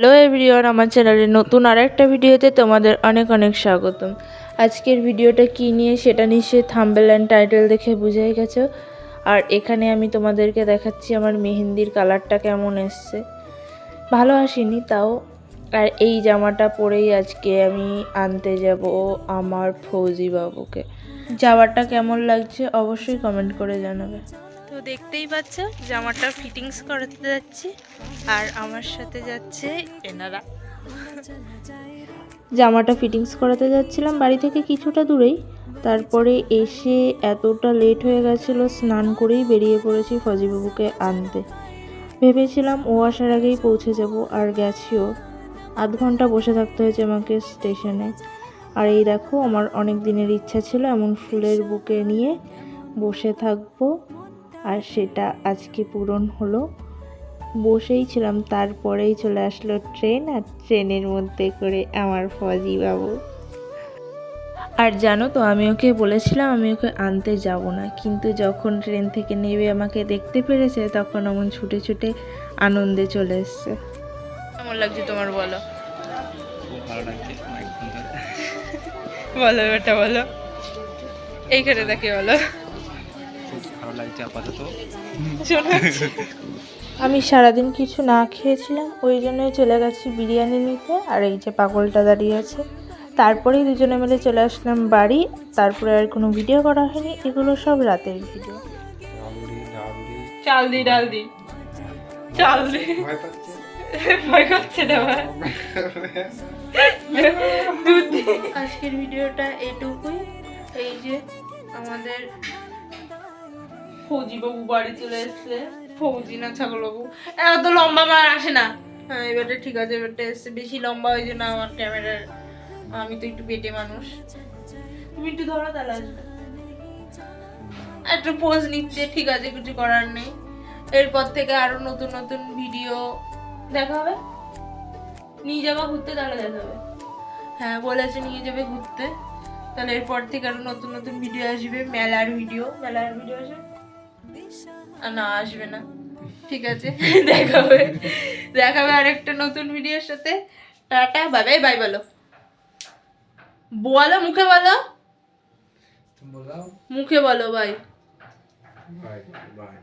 Hello everyone, আমার চ্যানেলে নতুন আরেকটা ভিডিওতে তোমাদের অনেক অনেক স্বাগতম। আজকের ভিডিওটা কী নিয়ে সেটা নিশ্চয়ই থাম্বেল অ্যান্ড টাইটেল দেখে বুঝেই গেছো। আর এখানে আমি তোমাদেরকে দেখাচ্ছি আমার মেহেন্দির কালারটা কেমন এসছে। ভালো আসেনি তাও। আর এই জামাটা পরেই আজকে আমি আনতে যাব আমার ফৌজি বাবুকে যাওয়াটা কেমন লাগছে অবশ্যই কমেন্ট করে জানাবে। দেখতেই পাচ্ছ, জামাটা ফিটিংস করাতে যাচ্ছি। আর আমার সাথে যাচ্ছে এনারা। জামাটা ফিটিংস করাতে যাচ্ছিলাম বাড়ি থেকে কিছুটা দূরেই। তারপরে এসে এতটা লেট হয়ে গেছিল, স্নান করেই বেরিয়ে পড়েছি ফজিবাবুকে আনতে। ভেবেছিলাম ও আসার আগেই পৌঁছে যাব, আর গেছিও আধ ঘণ্টা বসে থাকতে হয়েছে আমাকে স্টেশনে। আর এই দেখো, আমার অনেক দিনের ইচ্ছা ছিল এমন ফুলের বুকে নিয়ে বসে থাকব। আর সেটা আজকে পূরণ হলো। বসেই ছিলাম তারপরেই চলে আসলো ট্রেন আর ট্রেনের মধ্যে করে আমার ফজি বাবু। আর জানো তো আমি ওকে বলেছিলাম আমি ওকে আনতে যাব না। কিন্তু যখন ট্রেন থেকে নেবে আমাকে দেখতে পেরেছে তখন এমন ছুটে ছুটে আনন্দে চলে এসছে। কেমন লাগছে তোমার বলো? বলো এটা বলো। এইখানে দেখে বলো। খুব ভালো লাগছে আপাতত। আমি সারাদিন কিছু না খেয়েছিলাম ওই জন্যই চলে গেছি বিরিয়ানি নিতে আর এই যে পাগলটা দাঁড়িয়ে আছে। তারপরেই দুজনে মিলে চলে আসলাম বাড়ি তারপরে আর কোনো ভিডিও করা হয়নি এগুলো সব রাতের ভিডিও চাল দি ডাল দি চাল দি ভয় করছে। আজকের ভিডিওটা এইটুকুই। এই যে আমাদের ফৌজি বাবু বাড়ি চলে এসছে। ফৌজি না ছাগল বাবু এত লম্বা মার আসে না। হ্যাঁ এবারটা ঠিক আছে, এবারটা এসছে। বেশি লম্বা যে না আমার ক্যামেরার, আমি তো একটু পেটে মানুষ। তুমি একটু ধরো তাহলে। একটু পোজ নিচ্ছে, ঠিক আছে, কিছু করার নেই। এরপর থেকে আরও নতুন নতুন ভিডিও দেখা হবে। নিয়ে যাবা ঘুরতে, তাহলে দেখা হবে। হ্যাঁ বলেছে নিয়ে যাবে ঘুরতে। তাহলে এরপর থেকে আরও নতুন নতুন ভিডিও আসবে, মেলার ভিডিও মেলার ভিডিও আসবে। না আসবে না। ঠিক আছে দেখাবে। দেখাবে আরেকটা নতুন ভিডিওর সাথে। টাটা বাই বাই বাই বলো। বলো মুখে বলো। মুখে বলো বাই বাই বাই।